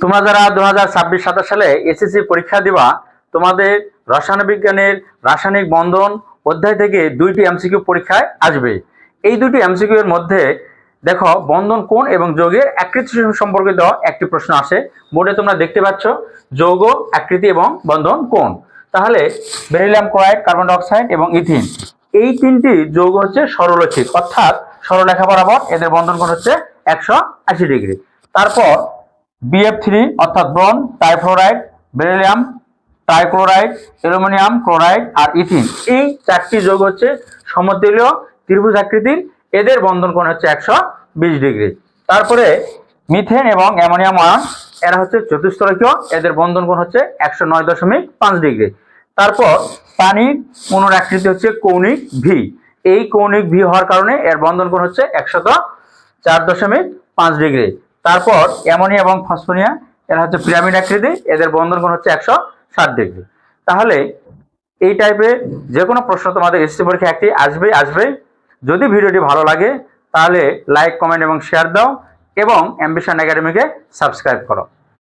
তোমরা যারা দু হাজার ছাব্বিশ সাতাশ সালে এসএসসি পরীক্ষা দিবা, তোমাদের রসায়ন বিজ্ঞানের রাসায়নিক বন্ধন অধ্যায় থেকে দুইটি এমসিকিউ পরীক্ষায় আসবে। এই দুটি এমসিকিউ এর মধ্যে দেখো, বন্ধন কোণ এবং যৌগের আকৃতি সম্পর্কিত একটি প্রশ্ন আসে। বোর্ডে তোমরা দেখতে পাচ্ছ যৌগ, আকৃতি এবং বন্ধন কোণ। তাহলে বেরিলিয়াম ক্লোরাইড কার্বন ডাইঅক্সাইড এবং ইথিন। এই তিনটি যৌগ হচ্ছে সরলরৈখিক, অর্থাৎ সরলরেখা বরাবর এদের বন্ধন কোণ হচ্ছে একশো আশি ডিগ্রি। তারপর বিএফ থ্রি অর্থাৎ boron trifluoride beryllium, trichloride, aluminium chloride আর ইথিন। এই চারটি যৌগ হচ্ছে সমতুল্য ত্রিভুজ আকৃতির। এদের বন্ধন কোণ হচ্ছে একশো বিশ ডিগ্রি। তারপরে মিথেন এবং অ্যামোনিয়াম আয়ন, এরা হচ্ছে চতুস্তরকীয় এদের বন্ধন কোণ হচ্ছে একশো নয় দশমিক পাঁচ ডিগ্রি। তারপর পানির অনুর আকৃতি হচ্ছে কৌণিক ভি এই কৌণিক ভি হওয়ার কারণে এর বন্ধন কোণ হচ্ছে একশত চার দশমিক পাঁচ ডিগ্রি। তারপর অ্যামোনিয়া এবং ফসফোনিয়া, এরা হচ্ছে পিরামিড আকৃতি, এদের বন্ধন কোণ হচ্ছে একশো ষাট ডিগ্রি। তাহলে এই টাইপের যে কোনো প্রশ্ন তোমাদের এসসি পরীক্ষা একটি আসবে আসবে যদি ভিডিওটি ভালো লাগে, তাহলে লাইক কমেন্ট এবং শেয়ার দাও এবং অ্যাম্বিশন একাডেমিকে সাবস্ক্রাইব করো।